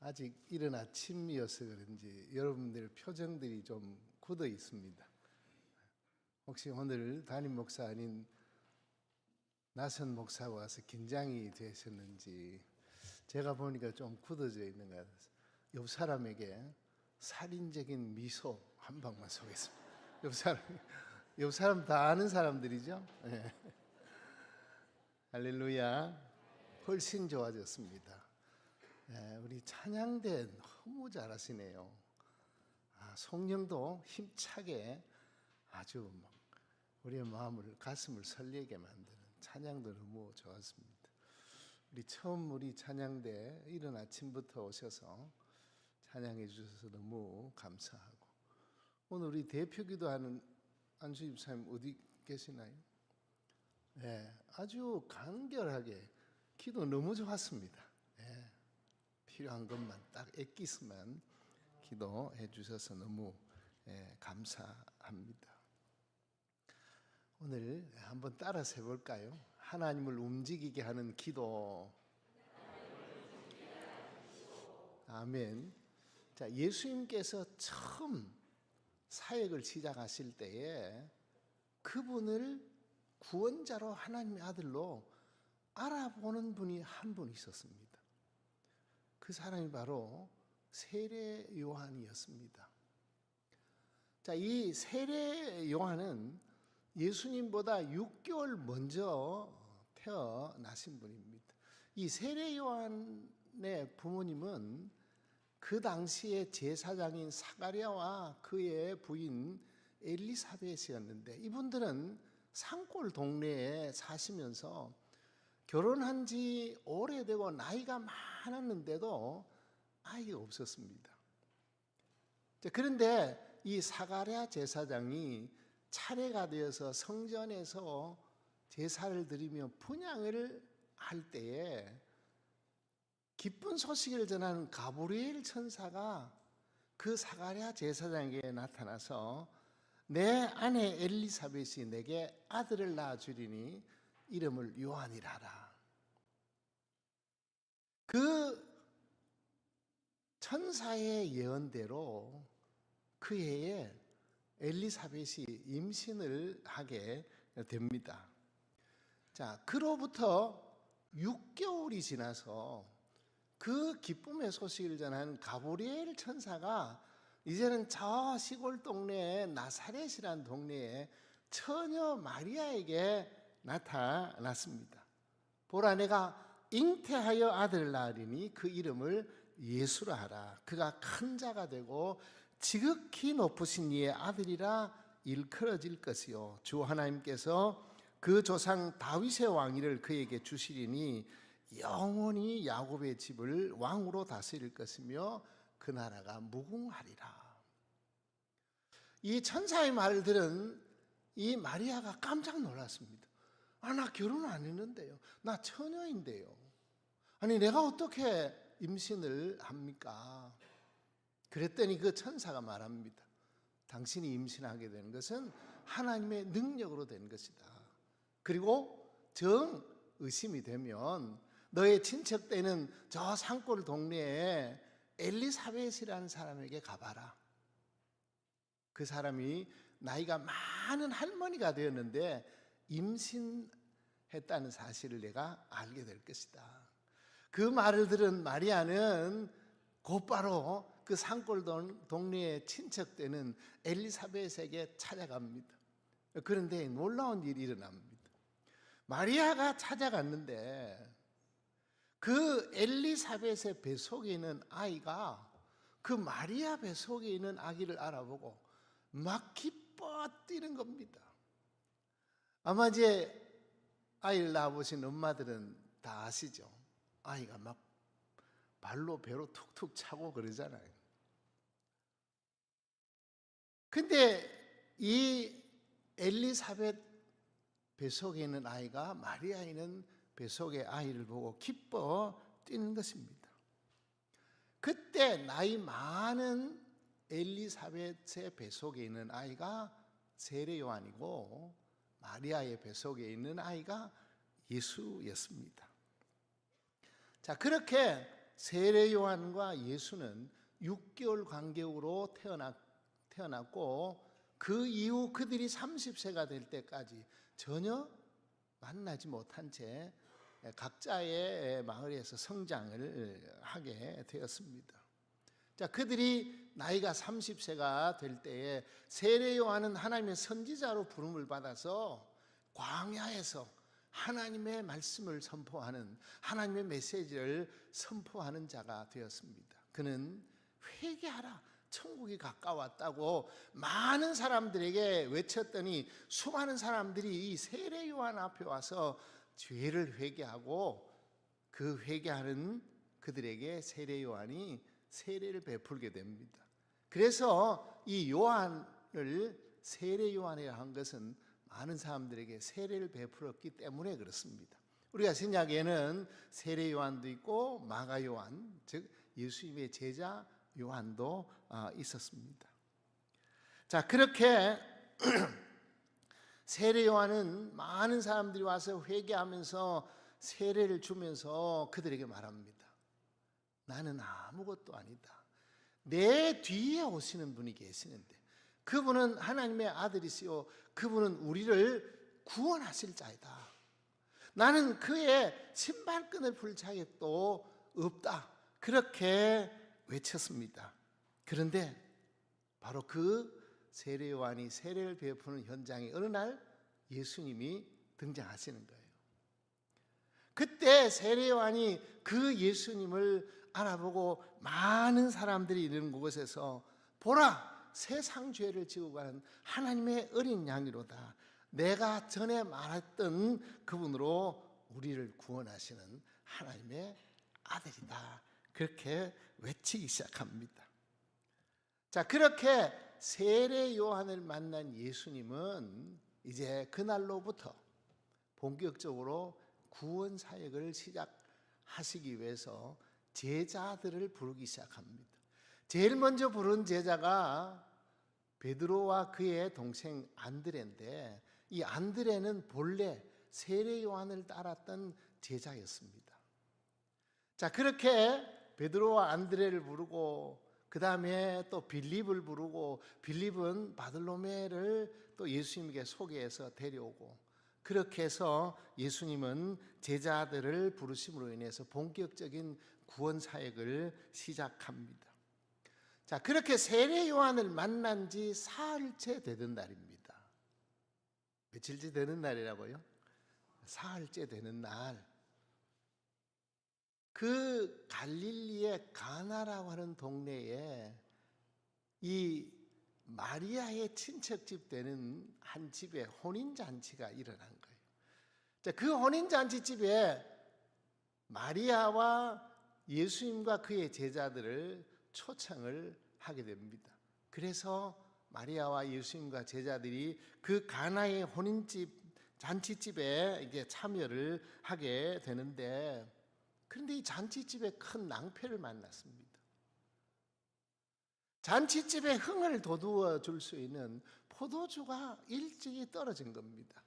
아직 이른 아침이어서 그런지 여러분들 표정들이 좀 굳어 있습니다. 혹시 오늘 담임 목사 아닌 나선 목사가 와서 긴장이 되셨는지 제가 보니까 좀 굳어져 있는 것 같아서 옆 사람에게 살인적인 미소 한 방만 쏘겠습니다. 옆 사람, 옆 사람 다 아는 사람들이죠. 예. 할렐루야. 훨씬 좋아졌습니다. 예, 우리 찬양대 너무 잘하시네요. 아, 성령도 힘차게 아주 막 우리의 마음을 가슴을 설레게 만드는 찬양도 너무 좋았습니다. 우리 처음 우리 찬양대 이른 아침부터 오셔서 찬양해 주셔서 너무 감사하고 오늘 우리 대표 기도하는 안수 집사님 어디 계시나요? 네, 아주 간결하게 기도 너무 좋았습니다. 예, 필요한 것만 딱 애기스만 기도해 주셔서 너무 예, 감사합니다. 오늘 한번 따라서 해볼까요? 하나님을 움직이게 하는 기도. 아멘. 자, 예수님께서 처음 사역을 시작하실 때에 그분을 구원자로 하나님의 아들로 알아보는 분이 한 분 있었습니다. 그 사람이 바로 세례 요한이었습니다. 자, 이 세례 요한은 예수님보다 6개월 먼저 태어나신 분입니다. 이 세례 요한의 부모님은 그 당시에 제사장인 사가랴와 그의 부인 엘리사벳이었는데 이분들은 산골 동네에 사시면서 결혼한 지 오래되고 나이가 많았는데도 아이가 없었습니다. 그런데 이 사가랴 제사장이 차례가 되어서 성전에서 제사를 드리며 분양을 할 때에 기쁜 소식을 전하는 가브리엘 천사가 그 사가랴 제사장에게 나타나서 내 아내 엘리사벳이 내게 아들을 낳아 주리니 이름을 요한이라라. 그 천사의 예언대로 그 해에 엘리사벳이 임신을 하게 됩니다. 자, 그로부터 6개월이 지나서 그 기쁨의 소식을 전한 가브리엘 천사가 이제는 저 시골 동네에 나사렛이라는 동네에 처녀 마리아에게 나타났습니다. 보라 내가 잉태하여 아들을 낳으리니 그 이름을 예수라 하라. 그가 큰 자가 되고 지극히 높으신 이의 아들이라 일컬어질 것이요 주 하나님께서 그 조상 다윗의 왕위를 그에게 주시리니 영원히 야곱의 집을 왕으로 다스릴 것이며 그 나라가 무궁하리라. 이 천사의 말을 들은 이 마리아가 깜짝 놀랐습니다. 아, 나 결혼 안 했는데요. 나 처녀인데요. 아니, 내가 어떻게 임신을 합니까? 그랬더니 그 천사가 말합니다. 당신이 임신하게 되는 것은 하나님의 능력으로 된 것이다. 그리고 정 의심이 되면 너의 친척되는 저 산골 동네에 엘리사벳이라는 사람에게 가봐라. 그 사람이 나이가 많은 할머니가 되었는데 임신했다는 사실을 내가 알게 될 것이다. 그 말을 들은 마리아는 곧바로 그 산골 동네에 친척되는 엘리사벳에게 찾아갑니다. 그런데 놀라운 일이 일어납니다. 마리아가 찾아갔는데 그 엘리사벳의 뱃속에 있는 아이가 그 마리아 뱃속에 있는 아기를 알아보고 막 기뻐 뛰는 겁니다. 아마 이제 아이를 낳아보신 엄마들은 다 아시죠? 아이가 막 발로 배로 툭툭 차고 그러잖아요. 근데 이 엘리사벳 뱃속에 있는 아이가 마리아 있는 뱃속의 아이를 보고 기뻐 뛰는 것입니다. 그때 나이 많은 엘리사벳의 뱃속에 있는 아이가 세례 요한이고 마리아의 뱃속에 있는 아이가 예수였습니다. 자, 그렇게 세례 요한과 예수는 6개월 간격으로 태어났, 태어났고 그 이후 그들이 30세가 될 때까지 전혀 만나지 못한 채 각자의 마을에서 성장을 하게 되었습니다. 자, 그들이 나이가 30세가 될 때에 세례 요한은 하나님의 선지자로 부름을 받아서 광야에서 하나님의 말씀을 선포하는 하나님의 메시지를 선포하는 자가 되었습니다. 그는 회개하라. 천국이 가까웠다고 많은 사람들에게 외쳤더니 수많은 사람들이 이 세례 요한 앞에 와서 죄를 회개하고 그 회개하는 그들에게 세례 요한이 세례를 베풀게 됩니다. 그래서 이 요한을 세례 요한이라 한 것은 많은 사람들에게 세례를 베풀었기 때문에 그렇습니다. 우리가 신약에는 세례 요한도 있고 마가 요한, 즉 예수님의 제자 요한도 아, 있었습니다. 자, 그렇게 세례 요한은 많은 사람들이 와서 회개하면서 세례를 주면서 그들에게 말합니다. 나는 아무것도 아니다. 내 뒤에 오시는 분이 계시는데 그분은 하나님의 아들이시요 그분은 우리를 구원하실 자이다. 나는 그의 신발끈을 풀 자격도 없다. 그렇게 외쳤습니다. 그런데 바로 그 세례 요한이 세례를 베푸는 현장에 어느 날 예수님이 등장하시는 거예요. 그때 세례 요한이 그 예수님을 알아보고 많은 사람들이 있는 곳에서 보라 세상 죄를 지고 가는 하나님의 어린 양이로다. 내가 전에 말했던 그분으로 우리를 구원하시는 하나님의 아들이다. 그렇게 외치기 시작합니다. 자, 그렇게 세례 요한을 만난 예수님은 이제 그날로부터 본격적으로 구원 사역을 시작하시기 위해서 제자들을 부르기 시작합니다. 제일 먼저 부른 제자가 베드로와 그의 동생 안드레인데 이 안드레는 본래 세례 요한을 따랐던 제자였습니다. 자, 그렇게 베드로와 안드레를 부르고 그 다음에 또 빌립을 부르고 빌립은 바들로메를 또 예수님에게 소개해서 데려오고 그렇게 해서 예수님은 제자들을 부르심으로 인해서 본격적인 구원 사역을 시작합니다. 자, 그렇게 세례 요한을 만난 지 사흘째 되는 날입니다. 며칠째 되는 날이라고요? 사흘째 되는 날. 그 갈릴리의 가나라고 하는 동네에 이 마리아의 친척집 되는 한 집에 혼인 잔치가 일어난 거예요. 자, 그 혼인 잔치 집에 마리아와 예수님과 그의 제자들을 초청을 하게 됩니다. 그래서 마리아와 예수님과 제자들이 그 가나의 혼인집 잔치집에 이게 참여를 하게 되는데 그런데 이 잔치집에 큰 낭패를 만났습니다. 잔치집에 흥을 돋우어 줄 수 있는 포도주가 일찍이 떨어진 겁니다.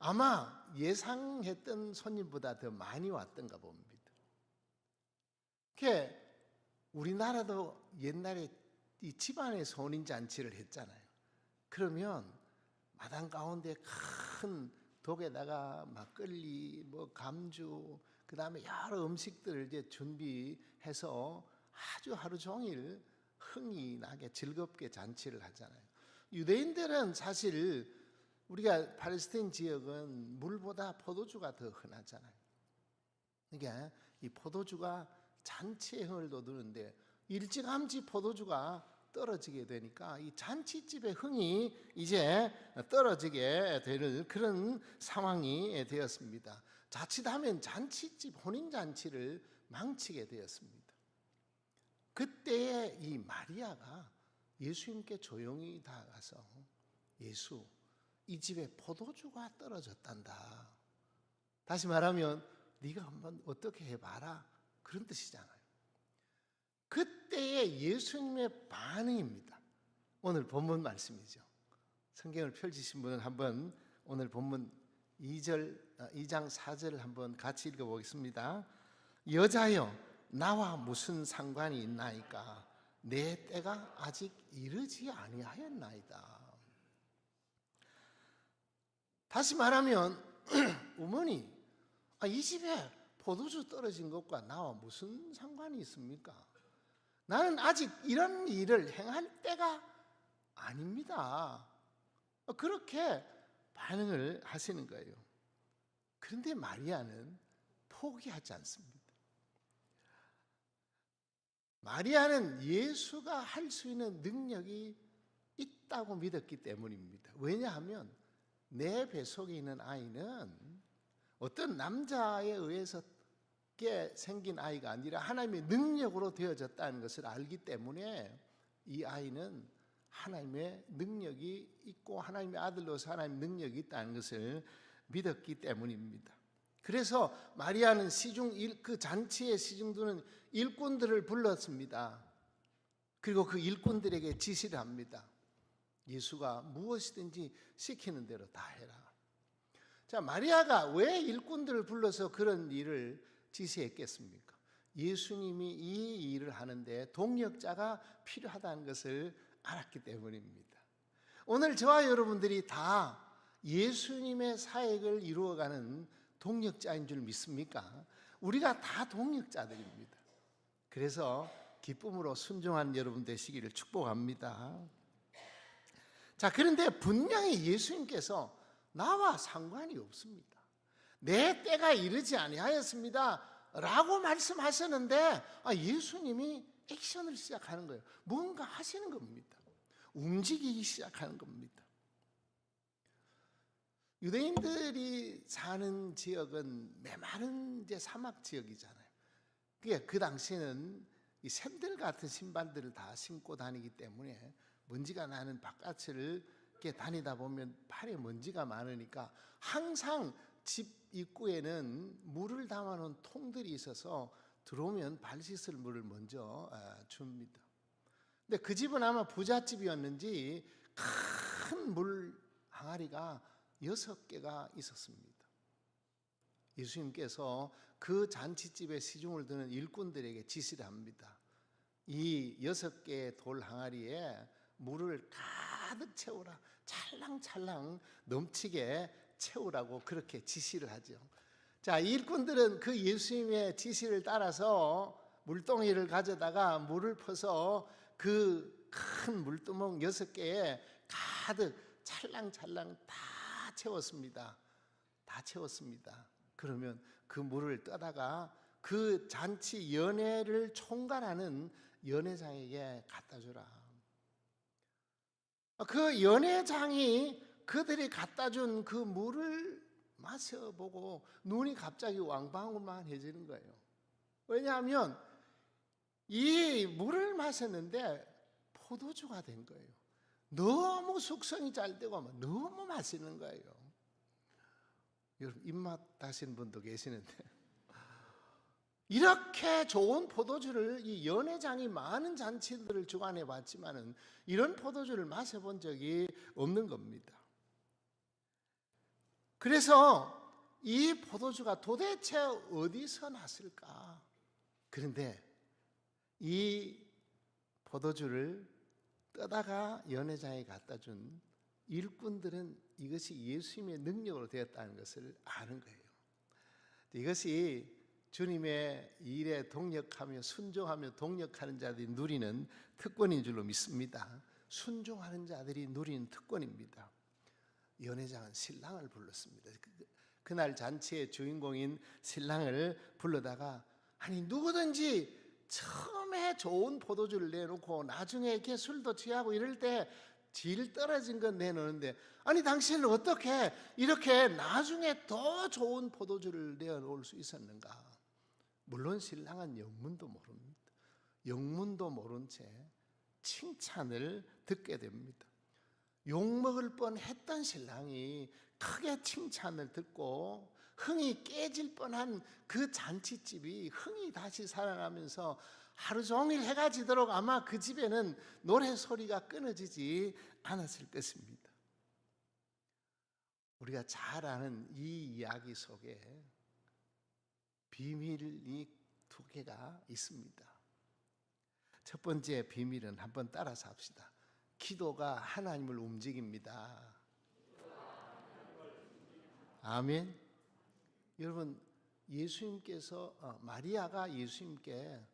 아마 예상했던 손님보다 더 많이 왔던가 봅니다. 그 우리나라도 옛날에 이 집안에 혼인 잔치를 했잖아요. 그러면 마당 가운데 큰 독에다가 막걸리, 뭐 감주, 그 다음에 여러 음식들을 이제 준비해서 아주 하루 종일 흥이 나게 즐겁게 잔치를 하잖아요. 유대인들은 사실 우리가 팔레스타인 지역은 물보다 포도주가 더 흔하잖아요. 그러니까 이 포도주가 잔치의 흥을 돋우는데 일찌감치 포도주가 떨어지게 되니까 이 잔치집의 흥이 이제 떨어지게 되는 그런 상황이 되었습니다. 자칫하면 잔치집 혼인 잔치를 망치게 되었습니다. 그때에 이 마리아가 예수님께 조용히 다가가서 예수 이 집에 포도주가 떨어졌단다. 다시 말하면 네가 한번 어떻게 해봐라 그런 뜻이잖아요. 그때의 예수님의 반응입니다. 오늘 본문 말씀이죠. 성경을 펼치신 분은 한번 오늘 본문 2절 2장 4절을 한번 같이 읽어 보겠습니다. 여자여 나와 무슨 상관이 있나이까 내 때가 아직 이르지 아니하였나이다. 다시 말하면 어머니 아, 이 집에 포도주 떨어진 것과 나와 무슨 상관이 있습니까? 나는 아직 이런 일을 행할 때가 아닙니다. 그렇게 반응을 하시는 거예요. 그런데 마리아는 포기하지 않습니다. 마리아는 예수가 할 수 있는 능력이 있다고 믿었기 때문입니다. 왜냐하면 내 뱃속에 있는 아이는 어떤 남자에 의해서 생긴 아이가 아니라 하나님의 능력으로 되어졌다는 것을 알기 때문에 이 아이는 하나님의 능력이 있고 하나님의 아들로서 하나님의 능력이 있다는 것을 믿었기 때문입니다. 그래서 마리아는 시중 그 잔치의 시중도는 일꾼들을 불렀습니다. 그리고 그 일꾼들에게 지시를 합니다. 예수가 무엇이든지 시키는 대로 다 해라. 자, 마리아가 왜 일꾼들을 불러서 그런 일을 지시했겠습니까? 예수님이 이 일을 하는데 동력자가 필요하다는 것을 알았기 때문입니다. 오늘 저와 여러분들이 다 예수님의 사역을 이루어가는 동력자인 줄 믿습니까? 우리가 다 동력자들입니다. 그래서 기쁨으로 순종한 여러분 되시기를 축복합니다. 자, 그런데 분명히 예수님께서 나와 상관이 없습니다. 내 때가 이르지 아니하였습니다. 라고 말씀하셨는데 아, 예수님이 액션을 시작하는 거예요. 뭔가 하시는 겁니다. 움직이기 시작하는 겁니다. 유대인들이 사는 지역은 메마른 이제 사막 지역이잖아요. 그게 그 당시에는 이 샌들 같은 신발들을 다 신고 다니기 때문에 먼지가 나는 바깥을 이렇게 다니다 보면 팔에 먼지가 많으니까 항상 집 입구에는 물을 담아놓은 통들이 있어서 들어오면 발 씻을 물을 먼저 아, 줍니다. 근데 그 집은 아마 부잣집이었는지 큰 물 항아리가 여섯 개가 있었습니다. 예수님께서 그 잔치집에 시중을 드는 일꾼들에게 지시를 합니다. 이 여섯 개의 돌 항아리에 물을 가득 채우라. 찰랑찰랑 넘치게 채우라고 그렇게 지시를 하죠. 자, 일꾼들은 그 예수님의 지시를 따라서 물동이를 가져다가 물을 퍼서 그 큰 물두멍 여섯 개에 가득 찰랑찰랑 다 채웠습니다. 다 채웠습니다. 그러면 그 물을 떠다가 그 잔치 연회를 총괄하는 연회장에게 갖다 주라. 그 연회장이 그들이 갖다 준 그 물을 마셔보고 눈이 갑자기 왕방울만해지는 거예요. 왜냐하면 이 물을 마셨는데 포도주가 된 거예요. 너무 숙성이 잘 되고 너무 맛있는 거예요. 여러분 입맛 다신 분도 계시는데 이렇게 좋은 포도주를 이 연회장이 많은 잔치들을 주관해 봤지만은 이런 포도주를 마셔본 적이 없는 겁니다. 그래서 이 포도주가 도대체 어디서 났을까? 그런데 이 포도주를 떠다가 연회장에 갖다 준 일꾼들은 이것이 예수님의 능력으로 되었다는 것을 아는 거예요. 이것이 주님의 일에 동력하며 순종하며 동력하는 자들이 누리는 특권인 줄로 믿습니다. 순종하는 자들이 누리는 특권입니다. 연회장은 신랑을 불렀습니다. 그, 그날 잔치의 주인공인 신랑을 불러다가 아니 누구든지 처음에 좋은 포도주를 내놓고 나중에 이렇게 술도 취하고 이럴 때 질 떨어진 건 내놓는데 아니 당신은 어떻게 이렇게 나중에 더 좋은 포도주를 내어놓을 수 있었는가? 물론 신랑은 영문도 모릅니다. 영문도 모른 채 칭찬을 듣게 됩니다. 욕먹을 뻔했던 신랑이 크게 칭찬을 듣고 흥이 깨질 뻔한 그 잔치집이 흥이 다시 살아나면서 하루 종일 해가 지도록 아마 그 집에는 노래 소리가 끊어지지 않았을 것입니다. 우리가 잘 아는 이 이야기 속에 비밀이 두 개가 있습니다. 첫 번째 비밀은 한번 따라서 합시다. 기도가 하나님을 움직입니다. 아멘. 여러분 예수님께서 어, 마리아가 예수님께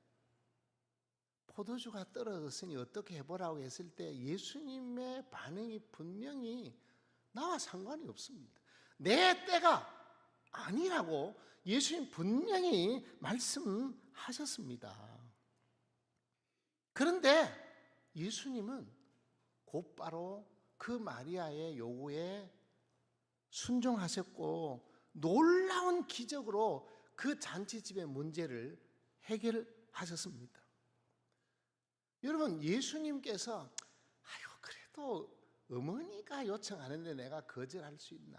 포도주가 떨어졌으니 어떻게 해보라고 했을 때 예수님의 반응이 분명히 나와 상관이 없습니다. 내 때가 아니라고 예수님 분명히 말씀하셨습니다. 그런데 예수님은 곧바로 그 마리아의 요구에 순종하셨고 놀라운 기적으로 그 잔치집의 문제를 해결하셨습니다. 여러분 예수님께서 아유 그래도 어머니가 요청하는데 내가 거절할 수 있나?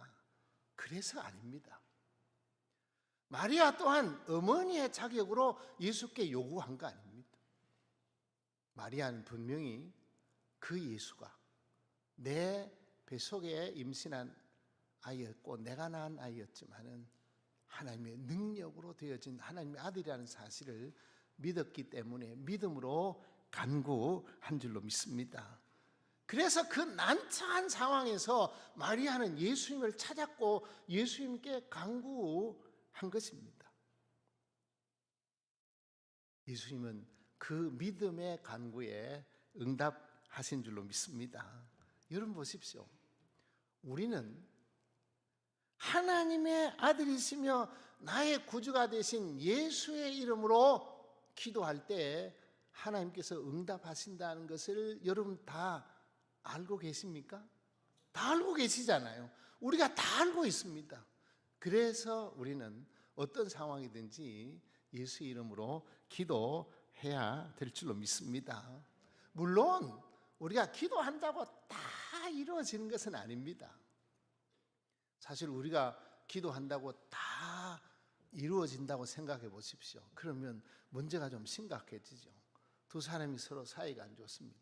그래서 아닙니다. 마리아 또한 어머니의 자격으로 예수께 요구한 거 아닙니다. 마리아는 분명히 그 예수가 내 뱃속에 임신한 아이였고 내가 낳은 아이였지만은 하나님의 능력으로 되어진 하나님의 아들이라는 사실을 믿었기 때문에 믿음으로 간구한 줄로 믿습니다. 그래서 그 난처한 상황에서 마리아는 예수님을 찾았고 예수님께 간구한 것입니다. 예수님은 그 믿음의 간구에 응답 하신 줄로 믿습니다. 여러분 보십시오. 우리는 하나님의 아들이시며 나의 구주가 되신 예수의 이름으로 기도할 때 하나님께서 응답하신다는 것을 여러분 다 알고 계십니까? 다 알고 계시잖아요. 우리가 다 알고 있습니다. 그래서 우리는 어떤 상황이든지 예수 이름으로 기도해야 될 줄로 믿습니다. 물론 우리가 기도한다고 다 이루어지는 것은 아닙니다. 사실 우리가 기도한다고 다 이루어진다고 생각해 보십시오. 그러면 문제가 좀 심각해지죠. 두 사람이 서로 사이가 안 좋습니다.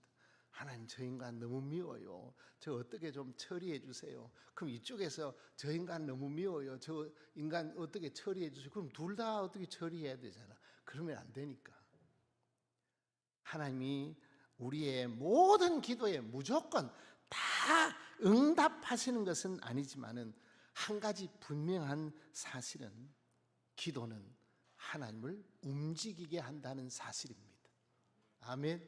하나님 저 인간 너무 미워요. 저 어떻게 좀 처리해 주세요. 그럼 이쪽에서 저 인간 너무 미워요. 저 인간 어떻게 처리해 주세요. 그럼 둘 다 어떻게 처리해야 되잖아. 그러면 안 되니까. 하나님이 우리의 모든 기도에 무조건 다 응답하시는 것은 아니지만은 한 가지 분명한 사실은 기도는 하나님을 움직이게 한다는 사실입니다. 아멘.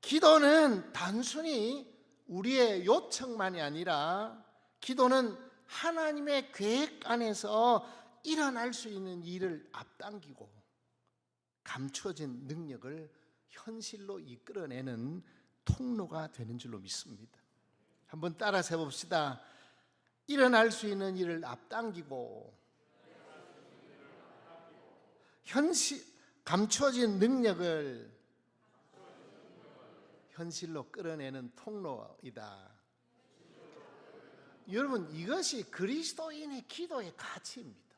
기도는 단순히 우리의 요청만이 아니라 기도는 하나님의 계획 안에서 일어날 수 있는 일을 앞당기고 감추어진 능력을 현실로 이끌어내는 통로가 되는 줄로 믿습니다. 한번 따라서 해봅시다. 일어날 수 있는 일을 앞당기고 현실 감추어진 능력을 현실로 끌어내는 통로이다. 여러분 이것이 그리스도인의 기도의 가치입니다.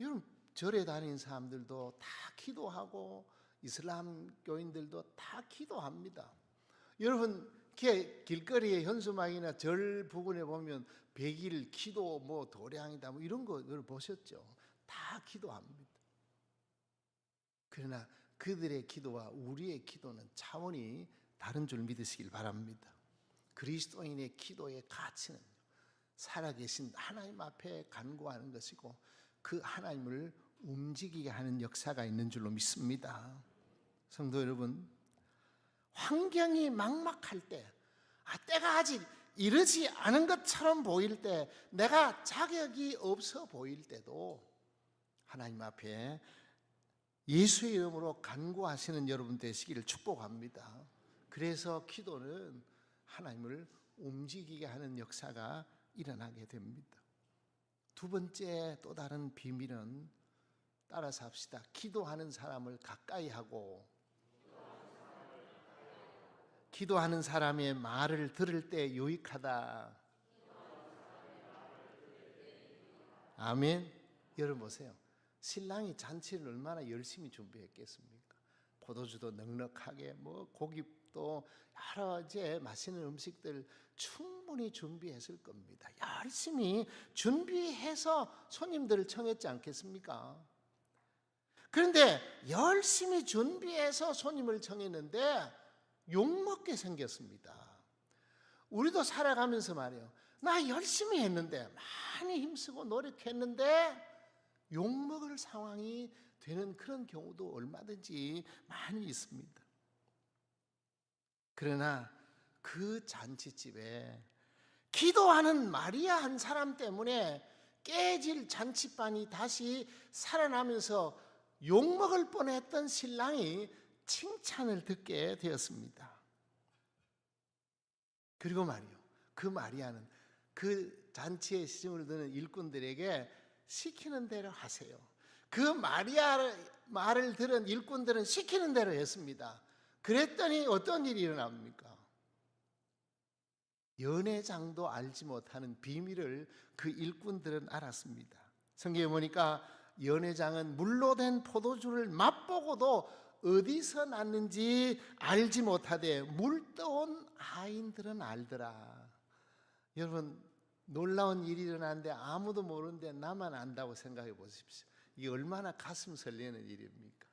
여러분 절에 다니는 사람들도 다 기도하고 이슬람 교인들도 다 기도합니다. 여러분 길거리에 현수막이나 절 부근에 보면 백일 기도 뭐 도량이다 뭐 이런 거 여러분 보셨죠? 다 기도합니다. 그러나 그들의 기도와 우리의 기도는 차원이 다른 줄 믿으시길 바랍니다. 그리스도인의 기도의 가치는 살아계신 하나님 앞에 간구하는 것이고 그 하나님을 움직이게 하는 역사가 있는 줄로 믿습니다. 성도 여러분, 환경이 막막할 때, 아, 때가 아직 이르지 않은 것처럼 보일 때, 내가 자격이 없어 보일 때도 하나님 앞에 예수의 이름으로 간구하시는 여러분 되시기를 축복합니다. 그래서 기도는 하나님을 움직이게 하는 역사가 일어나게 됩니다. 두 번째 또 다른 비밀은 따라서 합시다. 기도하는 사람을 가까이 하고 기도하는 사람의 말을 들을 때 유익하다. 아멘. 여러분 보세요. 신랑이 잔치를 얼마나 열심히 준비했겠습니까? 포도주도 넉넉하게 뭐 고기 또 여러 이제 맛있는 음식들 충분히 준비했을 겁니다. 열심히 준비해서 손님들을 청했지 않겠습니까? 그런데 열심히 준비해서 손님을 청했는데 욕먹게 생겼습니다. 우리도 살아가면서 말이에요. 나 열심히 했는데 많이 힘쓰고 노력했는데 욕먹을 상황이 되는 그런 경우도 얼마든지 많이 있습니다. 그러나 그 잔치집에 기도하는 마리아 한 사람 때문에 깨질 잔치반이 다시 살아나면서 욕먹을 뻔했던 신랑이 칭찬을 듣게 되었습니다. 그리고 말이요. 그 마리아는 그 잔치에 시중을 드는 일꾼들에게 시키는 대로 하세요. 그 마리아 말을 들은 일꾼들은 시키는 대로 했습니다. 그랬더니 어떤 일이 일어납니까? 연회장도 알지 못하는 비밀을 그 일꾼들은 알았습니다. 성경에 보니까 연회장은 물로 된 포도주를 맛보고도 어디서 났는지 알지 못하되 물떠온 아인들은 알더라. 여러분 놀라운 일이 일어났는데 아무도 모르는데 나만 안다고 생각해 보십시오. 이게 얼마나 가슴 설레는 일입니까?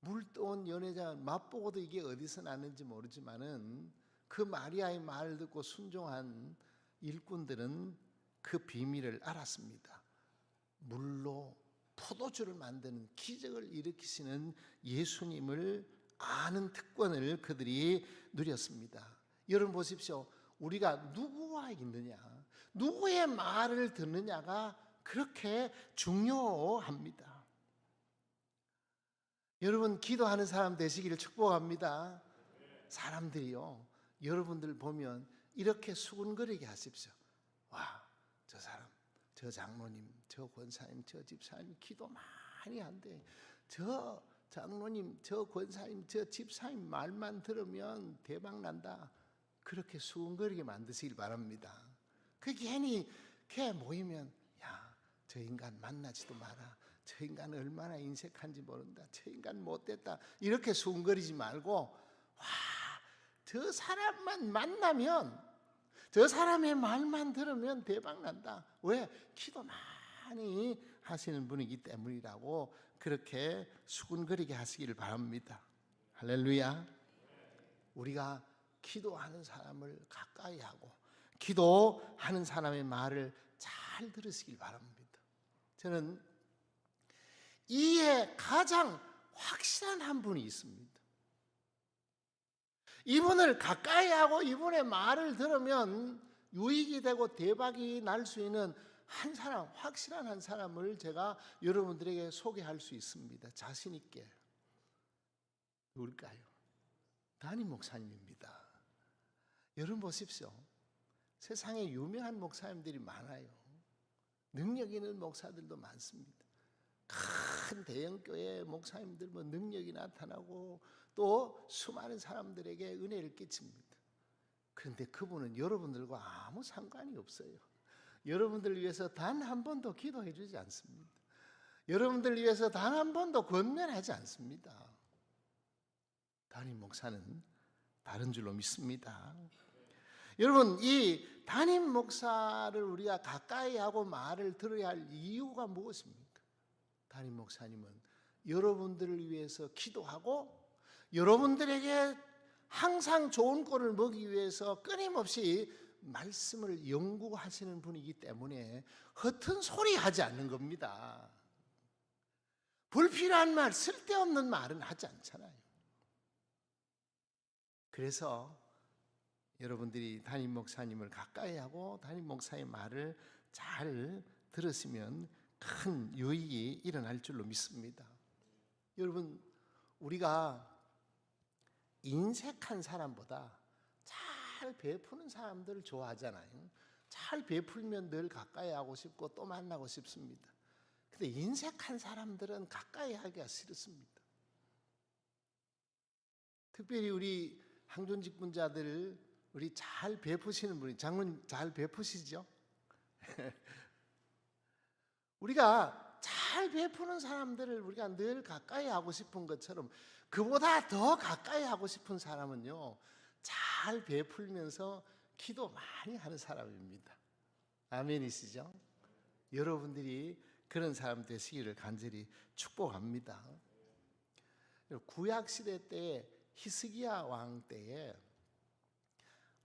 물 떠온 연회장은 맛보고도 이게 어디서 났는지 모르지만은 그 마리아의 말을 듣고 순종한 일꾼들은 그 비밀을 알았습니다. 물로 포도주를 만드는 기적을 일으키시는 예수님을 아는 특권을 그들이 누렸습니다. 여러분 보십시오. 우리가 누구와 있느냐, 누구의 말을 듣느냐가 그렇게 중요합니다. 여러분 기도하는 사람 되시기를 축복합니다. 사람들이요. 여러분들 보면 이렇게 수군거리게 하십시오. 와, 저 사람, 저 장로님, 저 권사님, 저 집사님 기도 많이 한대. 저 장로님, 저 권사님, 저 집사님 말만 들으면 대박 난다. 그렇게 수군거리게 만드시길 바랍니다. 그 괜히 걔 모이면 야, 저 인간 만나지도 마라. 저 인간 얼마나 인색한지 모른다. 저 인간 못됐다. 이렇게 수군거리지 말고 와, 저 사람만 만나면 저 사람의 말만 들으면 대박 난다. 왜? 기도 많이 하시는 분이기 때문이라고 그렇게 수군거리게 하시기를 바랍니다. 할렐루야. 우리가 기도하는 사람을 가까이 하고 기도하는 사람의 말을 잘 들으시길 바랍니다. 저는 이에 가장 확실한 한 분이 있습니다. 이분을 가까이 하고 이분의 말을 들으면 유익이 되고 대박이 날 수 있는 한 사람, 확실한 한 사람을 제가 여러분들에게 소개할 수 있습니다. 자신 있게. 누굴까요? 담임 목사님입니다. 여러분 보십시오. 세상에 유명한 목사님들이 많아요. 능력 있는 목사들도 많습니다. 큰 대형 교회 목사님들 뭐 능력이 나타나고 또 수많은 사람들에게 은혜를 끼칩니다. 그런데 그분은 여러분들과 아무 상관이 없어요. 여러분들 위해서 단 한 번도 기도해 주지 않습니다. 여러분들 위해서 단 한 번도 권면하지 않습니다. 담임 목사는 다른 줄로 믿습니다. 여러분 이 담임 목사를 우리가 가까이 하고 말을 들어야 할 이유가 무엇입니까? 담임 목사님은 여러분들을 위해서 기도하고 여러분들에게 항상 좋은 꼴을 먹기 위해서 끊임없이 말씀을 연구하시는 분이기 때문에 허튼 소리 하지 않는 겁니다. 불필요한 말, 쓸데없는 말은 하지 않잖아요. 그래서 여러분들이 담임 목사님을 가까이 하고 담임 목사의 말을 잘 들으시면 큰 유익이 일어날 줄로 믿습니다. 여러분, 우리가 인색한 사람보다 잘 베푸는 사람들을 좋아하잖아요. 잘 베풀면 늘 가까이 하고 싶고 또 만나고 싶습니다. 근데 인색한 사람들은 가까이 하기가 싫습니다. 특별히 우리 항존 직분자들 우리 잘 베푸시는 분이 장로님 잘 베푸시죠? 우리가 잘 베푸는 사람들을 우리가 늘 가까이 하고 싶은 것처럼 그보다 더 가까이 하고 싶은 사람은요. 잘 베풀면서 기도 많이 하는 사람입니다. 아멘이시죠? 여러분들이 그런 사람 되시기를 간절히 축복합니다. 구약 시대 때 히스기야 왕 때에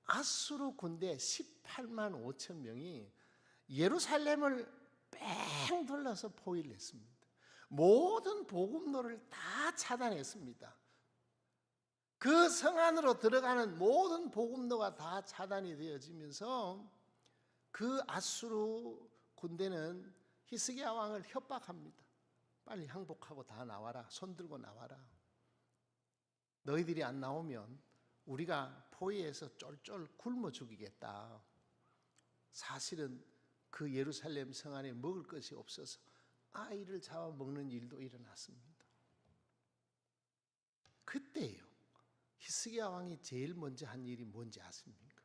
아수르 군대 18만 5천 명이 예루살렘을 뺑 둘러서 포위를 했습니다. 모든 복음로를 다 차단했습니다. 그 성 안으로 들어가는 모든 복음로가 다 차단이 되어지면서 그 아수르 군대는 히스기야 왕을 협박합니다. 빨리 항복하고 다 나와라. 손 들고 나와라. 너희들이 안 나오면 우리가 포위해서 쫄쫄 굶어 죽이겠다. 사실은 그 예루살렘 성 안에 먹을 것이 없어서 아이를 잡아 먹는 일도 일어났습니다. 그때요. 히스기야 왕이 제일 먼저 한 일이 뭔지 아십니까?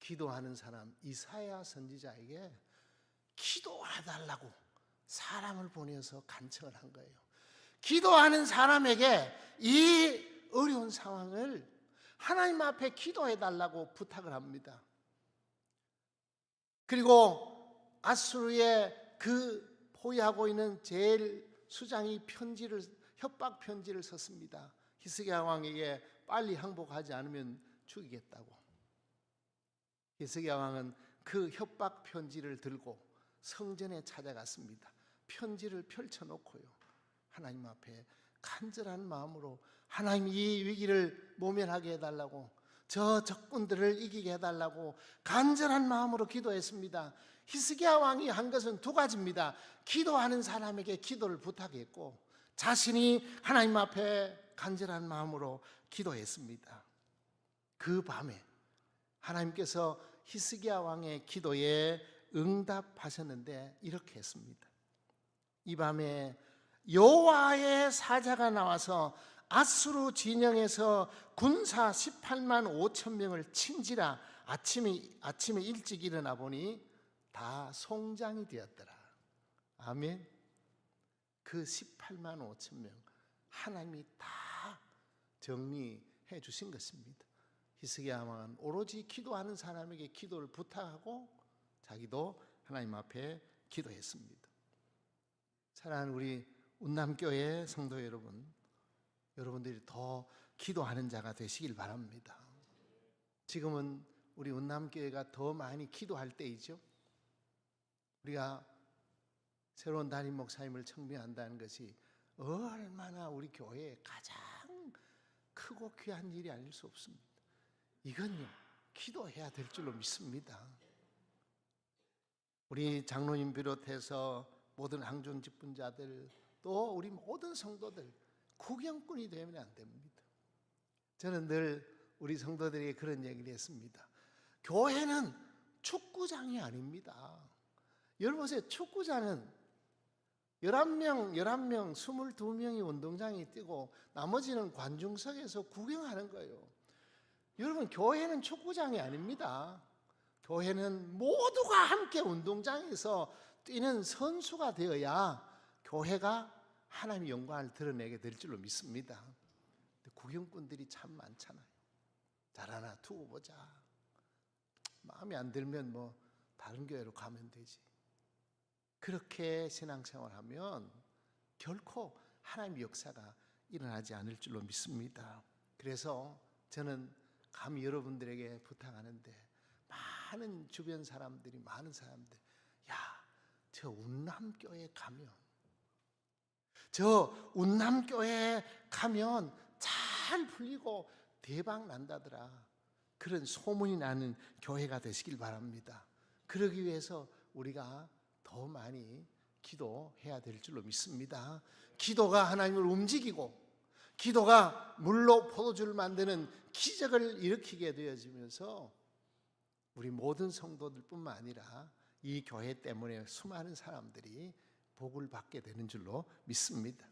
기도하는 사람 이사야 선지자에게 기도해달라고 사람을 보내서 간청을 한 거예요. 기도하는 사람에게 이 어려운 상황을 하나님 앞에 기도해 달라고 부탁을 합니다. 그리고 아수르의 그 포위하고 있는 제일 수장이 편지를 협박 편지를 썼습니다. 히스기야 왕에게 빨리 항복하지 않으면 죽이겠다고. 히스기야 왕은 그 협박 편지를 들고 성전에 찾아갔습니다. 편지를 펼쳐놓고요. 하나님 앞에 간절한 마음으로 하나님 이 위기를 모면하게 해달라고 저 적군들을 이기게 해달라고 간절한 마음으로 기도했습니다. 히스기야 왕이 한 것은 두 가지입니다. 기도하는 사람에게 기도를 부탁했고 자신이 하나님 앞에 간절한 마음으로 기도했습니다. 그 밤에 하나님께서 히스기야 왕의 기도에 응답하셨는데 이렇게 했습니다. 이 밤에 여호와의 사자가 나와서 아수르 진영에서 군사 18만 5천 명을 친지라 아침에 아침에 일찍 일어나 보니 다 송장이 되었더라. 아멘. 그 18만 5천 명 하나님이 다 정리해 주신 것입니다. 히스기야 왕은 오로지 기도하는 사람에게 기도를 부탁하고 자기도 하나님 앞에 기도했습니다. 사랑하는 우리 운남교회 성도 여러분, 여러분들이 더 기도하는 자가 되시길 바랍니다. 지금은 우리 운남교회가 더 많이 기도할 때이죠. 우리가 새로운 담임 목사님을 청빙한다는 것이 얼마나 우리 교회에 가장 크고 귀한 일이 아닐 수 없습니다. 이건요, 기도해야 될 줄로 믿습니다. 우리 장로님 비롯해서 모든 항존 직분자들 또 우리 모든 성도들 구경꾼이 되면 안 됩니다. 저는 늘 우리 성도들에게 그런 얘기를 했습니다. 교회는 축구장이 아닙니다. 여러분 보세요. 축구장은 11명, 11명, 22명이 운동장에 뛰고 나머지는 관중석에서 구경하는 거예요. 여러분 교회는 축구장이 아닙니다. 교회는 모두가 함께 운동장에서 뛰는 선수가 되어야 교회가 하나님의 영광을 드러내게 될 줄로 믿습니다. 구경꾼들이 참 많잖아요. 잘하나 두고 보자. 마음에 안 들면 뭐 다른 교회로 가면 되지. 그렇게 신앙생활 하면 결코 하나님의 역사가 일어나지 않을 줄로 믿습니다. 그래서 저는 감히 여러분들에게 부탁하는데 많은 주변 사람들이 많은 사람들 야, 저 운남교회 가면 저 운남교회 가면 잘 풀리고 대박 난다더라. 그런 소문이 나는 교회가 되시길 바랍니다. 그러기 위해서 우리가 더 많이 기도해야 될 줄로 믿습니다. 기도가 하나님을 움직이고 기도가 물로 포도주를 만드는 기적을 일으키게 되어지면서 우리 모든 성도들뿐만 아니라 이 교회 때문에 수많은 사람들이 복을 받게 되는 줄로 믿습니다.